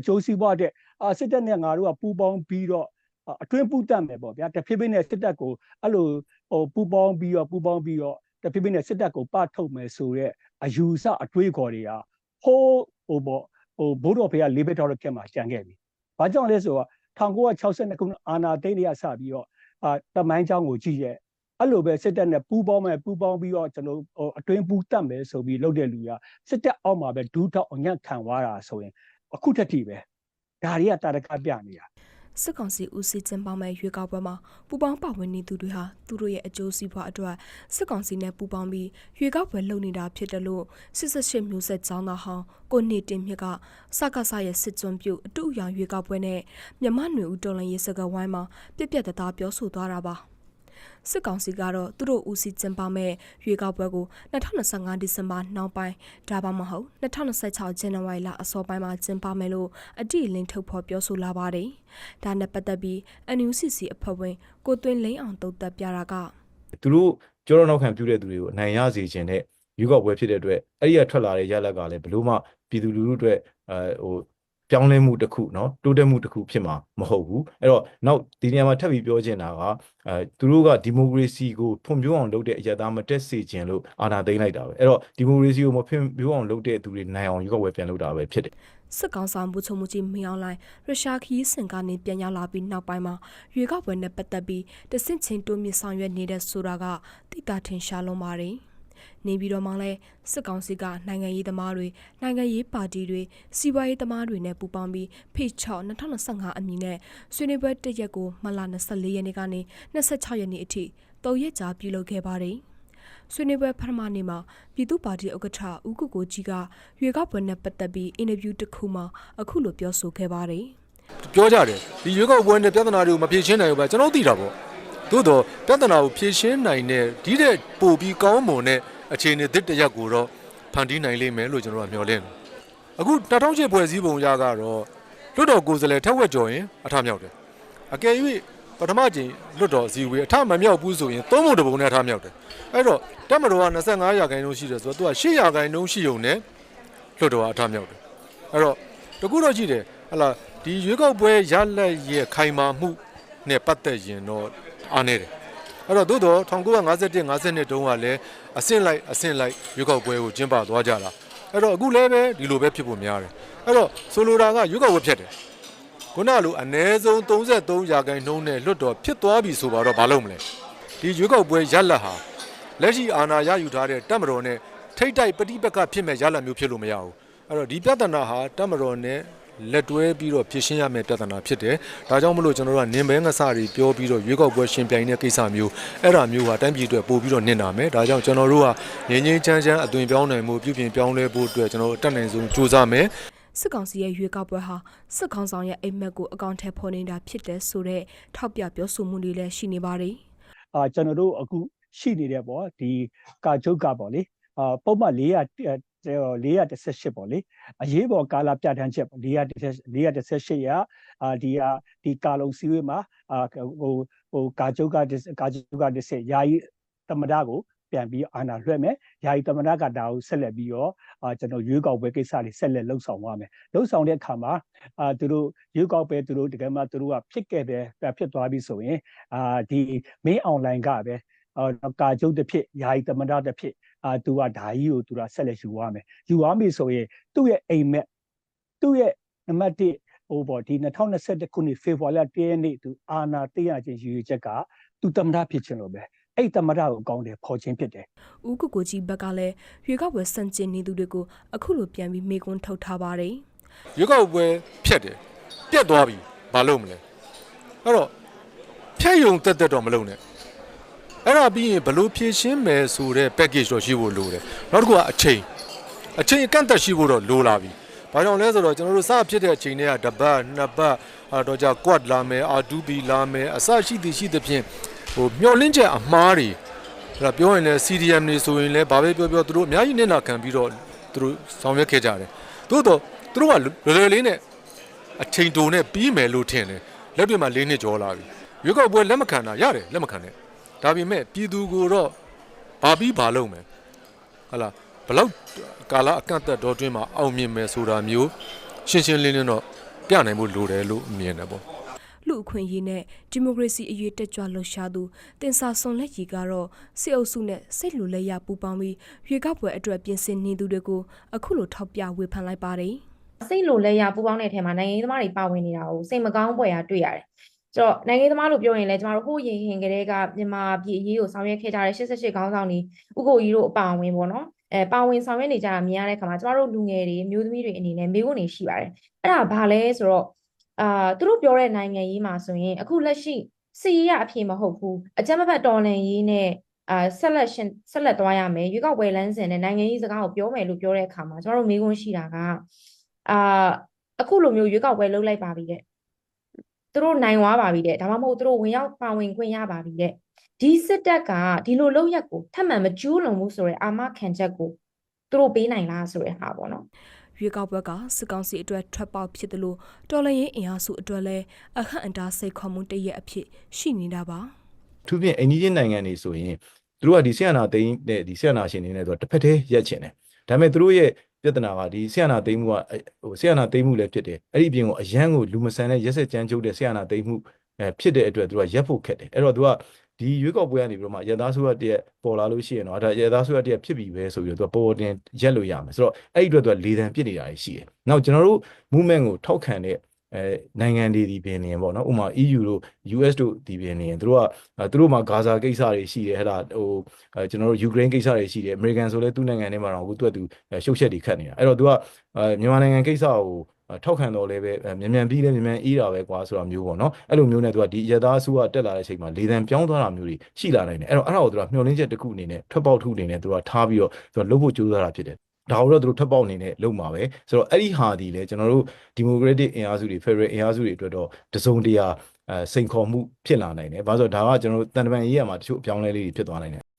အကျိုးစီးပွားတဲ့အာစစ်တပ်နဲ့ငါတို့ကပူးပေါင်းပြီးတော့အာအတွင်းပူးတက်မယ်ပေါ့ဗျာတဖြည်းဖြည်းနဲ့စစ်တပ်ကိုအဲ့လိုဟိုပူးပေါင်းပြီးတော့ပူးပေါင်းပြီးတော့တဖြည်းဖြည်းနဲ့စစ်တပ်ကိုပထုတ်မယ်ဆိုတော့အယူဆအတွေးခေါ်တွေကဟိုးဟိုပေါ့ဟိုဘိုးတော်ဖေကလေးဘက်တော်ကက်မှာကြံခဲ့ပြီ။ဘာကြောင့်လဲဆိုတော့1962ခုနှစ်အာနာသိန်းတွေကစပြီးတော့အာတမိုင်းချောင်းကိုကြည့်ရဲ့အဲ့လိုပဲစစ်တပ်နဲ့ပူးပေါင်းမယ်ပူးပေါင်းပြီးတော့ကျွန်တော်ဟိုအတွင်းပူးတက်မယ်ဆိုပြီးလုပ်တဲ့လူကစစ်တပ်အောက်မှာပဲဒူးထောက်အညံ့ခံသွားတာဆိုရင် အခုတက်ထိပဲဒါတွေကတာရကပြနေတာစစ်ကောင်စီဦးစီးကျင်းပမဲ့ရွေးကောက်ပွဲမှာပူပေါင်းပါဝင်နေသူတွေဟာသူတို့ရဲ့အကျိုးစီးပွားအတွက်စစ်ကောင်စီနဲ့ပူပေါင်းပြီးရွေးကောက်ပွဲလုပ်နေတာဖြစ်တယ်လို့88မျိုးဆက်ကျောင်းသားဟောင်းကိုနေတင်မြင့်ကစကားဆရဲ့စစ်ကြွံပြုတ်အတူအယောင်ရွေးကောက်ပွဲနဲ့မြမနွေဦးတော်လန်ရေးစကားဝိုင်းမှာပြက်ပြက်တသားပြောဆိုသွားတာပါ စစ်ကောင်စီကတော့သူတို့ဦးစီးကျင်းပမဲ့ရွေးကောက်ပွဲကို2025ဒီဇင်ဘာနောက်ပိုင်းဒါမှမဟုတ်2026ဇန်နဝါရီလအစောပိုင်းမှာကျင်းပမယ်လို့အတိအလင်းထုတ်ဖော်ပြောဆိုလာပါတယ်။ဒါနဲ့ပတ်သက်ပြီး NUCC အဖွဲ့ဝင်ကိုသွင်းလိန်အောင်တုတ်သက်ပြတာကသူတို့ကြောတော့နောက်ခံပြုတဲ့သူတွေကိုအနိုင်ရစေခြင်းတဲ့ရွေးကောက်ပွဲဖြစ်တဲ့အတွက်အဲ့ဒီကထွက်လာတဲ့ရလက်ကလည်းဘလို့မှပြည်သူလူထုအတွက်အဲဟို ပြောင်းလဲမှုတစ်ခုเนาะတိုးတက်မှုတစ်ခုဖြစ်မှာမဟုတ်ဘူးအဲ့တော့နောက်ဒီနေရာမှာထပ်ပြီးပြောချင်တာကအဲသူတို့ကဒီမိုကရေစီကိုဖွံ့ဖြိုးအောင်လုပ်တဲ့အရသားမတက်စေခြင်းလို့အာဏာသိမ်းလိုက်တာပဲအဲ့တော့ဒီမိုကရေစီကိုမဖွံ့ဖြိုးအောင်လုပ်တဲ့သူတွေနိုင်အောင်ရွေးကောက်ပွဲပြန်လုပ်တာပဲဖြစ်တယ် စစ်ကောင်ဆောင်မှုချုံမှုကြီးမင်းအောင်လိုင်းရုရှားခီးစင်ကနေပြန်ရောက်လာပြီးနောက်ပိုင်းမှာရွေကောက်ပွဲနဲ့ပတ်သက်ပြီးတဆင့်ချင်းတိုးမြင့်ဆောင်ရွက်နေတဲ့ဆိုတာကတိတာထင်ရှားလုံးပါတယ်။ နေပြီးတော့မှလည်းစစ်ကောင်စီကနိုင်ငံရေးသမားတွေနိုင်ငံရေးပါတီတွေစီးပွားရေးသမားတွေနဲ့ပူးပေါင်းပြီးဖိတ်ချော့2025အမည်နဲ့ဆွေးနွေးပွဲတစ်ရက်ကိုမလ24ရက်နေ့ကနေ26ရက်နေ့အထိ၃ရက်ကြာပြုလုပ်ခဲ့ပါတယ်။ဆွေးနွေးပွဲပထမနေ့မှာပြည်သူ့ပါတီဥက္ကဋ္ဌဦးကိုကိုကြီးကရွေကောက်ပွဲနဲ့ပတ်သက်ပြီးအင်တာဗျူးတစ်ခုမှာအခုလိုပြောဆိုခဲ့ပါတယ်ပြောကြတယ်ဒီရွေးကောက်ပွဲနဲ့ပြဿနာတွေကိုမဖြေရှင်းနိုင်ဘူးပဲကျွန်တော်သိတာပေါ့ သို့တော့ပြဿနာကိုဖြေရှင်းနိုင်တဲ့ဒီတဲ့ပို့ပြီးကောင်းမွန်တဲ့အခြေအနေသစ်တစ်ရပ်ကိုတော့ဖန်တီးနိုင်လိမ့်မယ်လို့ကျွန်တော်ကမျှော်လင့်တယ်အခု2008ဖွဲ့စည်းပုံရကတော့လွတ်တော်ကိုယ်စားလှယ်ထက်ဝက်ကျော်ရင်အထမြောက်တယ်အကယ်၍ပထမကျင်လွတ်တော်စည်းဝေးအထမမြောက်ဘူးဆိုရင်သုံးပုံတစ်ပုံနဲ့အထမြောက်တယ်အဲ့တော့တက်မတော်က25ရာခိုင်နှုန်းရှိတယ်ဆိုတော့သူက8ရာခိုင်နှုန်းရှိုံနဲ့လွတ်တော်ကအထမြောက်တယ်အဲ့တော့တကူတော့ရှိတယ်ဟလာဒီရွေးကောက်ပွဲရလက်ရဲ့ခိုင်မာမှုနဲ့ပတ်သက်ရင်တော့ အားနေတယ်အဲ့တော့သို့တော့1951 52တုန်းကလည်းအဆင့်လိုက်အဆင့်လိုက်ရွေးကောက်ပွဲကိုကျင်းပသွားကြတာအဲ့တော့အခုလည်းပဲဒီလိုပဲဖြစ်ဖို့များတယ်အဲ့တော့ဆိုလိုတာကရွေးကောက်ပွဲဖြစ်တယ်ခုနလိုအ ਨੇ ဆုံး33ရာခိုင်နှုန်းနဲ့လွတ်တော်ဖြစ်သွားပြီဆိုတော့ဘာလုပ်မလဲဒီရွေးကောက်ပွဲရလက်ဟာလက်ရှိအာဏာရယူထားတဲ့တပ်မတော်နဲ့ထိတ်တိုက်ပဋိပက္ခဖြစ်မဲ့ရလက်မျိုးဖြစ်လို့မရဘူးအဲ့တော့ဒီပြဿနာဟာတပ်မတော်နဲ့ လက်တွဲပြီးတော့ဖြည့်ရှင်းရမယ့်ပြဿနာဖြစ်တယ်။ဒါကြောင့်မလို့ကျွန်တော်တို့ကနင်ဘဲငဆတွေပြောပြီးတော့ရွေးကောက်ပွဲရှင်ပြိုင်တဲ့ကိစ္စမျိုးအဲ့ဒါမျိုးဟာတိုင်းပြည်အတွက်ပို့ပြီးတော့နင်နာမယ်။ဒါကြောင့်ကျွန်တော်တို့ကငင်းငင်းချမ်းချမ်းအသွင်ပြောင်းနိုင်မှုပြုပြင်ပြောင်းလဲဖို့အတွက်ကျွန်တော်တို့အတက်နိုင်ဆုံးစူးစမ်းမယ်။စစ်ကောင်စီရဲ့ရွေကောက်ပွဲဟာစစ်ကောင်ဆောင်ရဲ့အိမ်မက်ကိုအကောင့်ထဲဖော်နေတာဖြစ်တဲ့ဆိုတဲ့ထောက်ပြပြောဆိုမှုတွေလည်းရှိနေပါတယ်အာကျွန်တော်တို့အခုရှိနေတဲ့ပေါ့ဒီကာချုပ်ကပေါ့လေအာပုံမှန်400 418ပေါ့လေအရေးပေါ်ကာလပြဋ္ဌာန်းချက်ပေါ့418ရအာဒီဟာဒီကာလုံစည်းဝေးမှာအာဟိုဟိုကာချုပ်ကကာချုပ်ကတစ်ဆက်ယာယီသမဒကိုပြန်ပြီးအာဏာလွှဲမယ်ယာယီသမဒကဒါကိုဆက်လက်ပြီးတော့အာကျွန်တော်ရွေးကောက်ပွဲကိစ္စတွေဆက်လက်လှုပ်ဆောင်သွားမယ်လှုပ်ဆောင်တဲ့အခါမှာအာသူတို့ရွေးကောက်ပွဲသူတို့တကယ်မှသူတို့ကဖြစ်ခဲ့တယ်ဖြစ်သွားပြီဆိုရင်အာဒီမင်းအွန်လိုင်းကပဲအာကာချုပ်တစ်ဖြစ်ယာယီသမဒတစ်ဖြစ် အာသူကဓာကြီးကိုသူကဆက်လက်ယူသွားမယ်ယူသွားပြီဆိုရင်သူ့ရဲ့အိမ်မက်သူ့ရဲ့နံပါတ်1ဟိုပေါ့ဒီ2021ခုနှစ်ဖေဖော်ဝါရီလ1ရက်နေ့သူအာနာတရချင်းယူရချက်ကသူသမဒဖြစ်ခြင်းလို့ပဲအဲ့သမဒကိုကောင်းတယ်ဖော်ခြင်းဖြစ်တယ်။ဦးကိုကိုကြီးဘက်ကလည်းရွေကောက်ပွဲစန့်ကျင်နေသူတွေကိုအခုလိုပြန်ပြီးမေကွန်းထုတ်ထားပါတယ်ရွေးကောက်ပွဲဖြတ်တယ်ပြတ်သွားပြီဘာလုပ်မလဲအဲ့တော့ဖြတ်ယုံတက်တက်တော့မလုပ်နဲ့ အဲ့ဒါပြီးရင်ဘလို့ဖြည့်ရှင်းမယ်ဆိုတဲ့ package တော့ရှိဖို့လိုတယ်နောက်တစ်ခုကအချိန်အချိန်အကန့်အသတ်ရှိဖို့တော့လိုလာပြီဘာကြောင့်လဲဆိုတော့ကျွန်တော်တို့စဖြစ်တဲ့အချိန်တွေကတစ်ပတ်နှစ်ပတ်အဲ့တော့じゃ quad လာမယ် R2B လာမယ်အစရှိသည်ရှိသဖြင့်ဟိုမျောလင့်ချက်အမှားတွေအဲ့ဒါပြောရင်လည်း CDM တွေဆိုရင်လည်းဘာပဲပြောပြောသူတို့အများကြီးနစ်နာခံပြီးတော့သူတို့ဆောင်ရွက်ခဲ့ကြတယ်သို့တော့သူတို့ကလွယ်လွယ်လေးနဲ့အချိန်တိုနဲ့ပြီးမယ်လို့ထင်တယ်လက်တွေမှာ၄နှစ်ကျော်လာပြီရွေးကောက်ပွဲလက်မခံတာရတယ်လက်မခံနဲ့ ဒါပေမဲ့ပြည်သူကိုတော့ဘာပြီးဘာလုပ်မယ်ဟလာဘလောက်ကာလအကန့်အသတ်တော်တွင်းမှာအောင်မြင်မယ်ဆိုတာမျိုးရှင်းရှင်းလင်းလင်းတော့ပြနိုင်ဖို့လိုတယ်လို့မြင်တယ်ပေါ့လူအခွင့်အရေးနဲ့ဒီမိုကရေစီအရေးတက်ကြွလှုပ်ရှားသူတင်စာဆွန်လက်ရီကတော့စစ်အုပ်စုနဲ့စိတ်လူလက်ရပူပေါင်းပြီးရွေးကောက်ပွဲအတွက်ပြင်ဆင်နေသူတွေကိုအခုလိုထောက်ပြဝေဖန်လိုက်ပါတယ်စိတ်လိုလဲရပူပေါင်းတဲ့ထဲမှာနိုင်ငံရေးသမားတွေပါဝင်နေတာကိုစိတ်မကောင်းဖွယ်ရာတွေ့ရတယ်။ ဆိုတော့နိုင်ငံရေးသမားလို့ပြောရင်လည်းကျမတို့ဟိုးရင်ဟင်ကလေးကမြန်မာပြည်အရေးကိုဆောင်ရွက်ခဲ့ကြတဲ့88ခေါင်းဆောင်တွေဥက္ကိုကြီးတို့အပါအဝင်ပေါ့နော်။အဲပါဝင်ဆောင်ရွက်နေကြတာမြင်ရတဲ့အခါမှာကျမတို့လူငယ်တွေမျိုးသမီးတွေအနေနဲ့မေးခွန်းတွေရှိပါတယ်။အဲ့ဒါဘာလဲဆိုတော့အာသူတို့ပြောတဲ့နိုင်ငံရေးမှာဆိုရင်အခုလက်ရှိစီရအဖြစ်မဟုတ်ဘူးအကြမ်းမဖက်တော်လှန်ရေးနဲ့အာဆက်လက်ရှင်ဆက်လက်သွားရမယ်ရွေးကောက်ပွဲလမ်းစဉ်နဲ့နိုင်ငံရေးစကားကိုပြောမယ်လို့ပြောတဲ့အခါမှာကျမတို့မေးခွန်းရှိတာကအာအခုလိုမျိုးရွေးကောက်ပွဲလုပ်လိုက်ပါပြီတဲ့ သူတို့နိုင်သွားပါပြီတဲ့ဒါမှမဟုတ်သူတို့ဝင်ရောက်ပါဝင်ခွင့်ရပါပြီတဲ့ဒီစစ်တပ်ကဒီလိုလုပ်ရက်ကိုထပ်မံမကျူးလွန်ဘူးဆိုရဲအာမခံချက်ကိုသူတို့ပေးနိုင်လားဆိုရဲဟာပေါ့နော်ရွေးကောက်ပွဲကစစ်ကောင်စီအတွက်ထွက်ပေါက်ဖြစ်တယ်လို့တော်လှန်ရေးအင်အားစုအတွက်လည်းအခန့်အတားစိတ်ခေါ်မှုတရက်အဖြစ်ရှိနေတာပါသူပြင်အိန္ဒိယနိုင်ငံနေဆိုရင်သူတို့ကဒီဆီယနာသိန်းနဲ့ဒီဆီယနာရှင်တွေနဲ့ဆိုတော့တစ်ဖက်တည်းရက်ချင်တယ်ဒါပေမဲ့သူတို့ရဲ့ ပြဿနာကဒီဆီယနာသိန်းမှုကဟိုဆီယနာသိန်းမှုလည်းဖြစ်တယ်အဲ့ဒီအပြင်ကိုအရန်ကိုလူမဆန်တဲ့ရက်ဆက်ကြမ်းကြုတ်တဲ့ဆီယနာသိန်းမှုအဲဖြစ်တဲ့အတွက်သူကရက်ဖို့ခက်တယ်အဲ့တော့သူကဒီရွေးကောက်ပွဲကနေပြီးတော့မှရသားဆိုရတည်းပေါ်လာလို့ရှိရင်တော့ဒါရသားဆိုရတည်းဖြစ်ပြီပဲဆိုပြီးတော့သူကပေါ်တင်ရက်လို့ရမယ်ဆိုတော့အဲ့ဒီအတွက်သူကလေတံပြစ်နေတာရှိတယ်။နောက်ကျွန်တော်တို့ movement ကိုထောက်ခံတဲ့ အဲနိုင်ငံတွေဒီပင်နေပေါ့နော်ဥပမာ EU တို့ US တို့ဒီပင်နေသူတို့ကအဲသူတို့မှာဂါဇာကိစ္စတွေရှိတယ်ဟဲ့လားဟိုအဲကျွန်တော်တို့ယူကရိန်းကိစ္စတွေရှိတယ်အမေရိကန်ဆိုလဲသူ့နိုင်ငံထဲမှာတော့အခုသူကသူအဲရှုပ်ချက်တွေခတ်နေတာအဲ့တော့သူကအဲမြန်မာနိုင်ငံကိစ္စကိုအဲထောက်ခံတော်လဲပဲအဲမြန်မြန်ပြီးလဲမြန်မြန်အေးတာပဲကွာဆိုတာမျိုးပေါ့နော်အဲ့လိုမျိုးနဲ့သူကဒီရသားအစိုးရတက်လာတဲ့အချိန်မှာလေတံပြောင်းသွားတာမျိုးတွေရှိလာနိုင်တယ်အဲ့တော့အဲ့ဒါကိုသူကမျှော်လင့်ချက်တစ်ခုအနေနဲ့ထွက်ပေါက်ထုအနေနဲ့သူကထားပြီးတော့သူကလုပ်ဖို့ကြိုးစားတာဖြစ်တယ် ဒါကိုတော့သူတို့ထပ်ပေါက်အနေနဲ့လုပ်မှာပဲဆိုတော့အဲ့ဒီဟာဒီလေကျွန်တော်တို့ဒီမိုကရက်တစ်အင်အားစုတွေဖက်ဒရယ်အင်အားစုတွေအတွက်တော့တစုံတရာအဲစိန်ခေါ်မှုဖြစ်လာနိုင်တယ်။ဘာလို့ဆိုတော့ဒါကကျွန်တော်တို့တန်တပန်ရေးရမှာတချို့အပြောင်းအလဲလေးတွေဖြစ်သွားနိုင်တယ်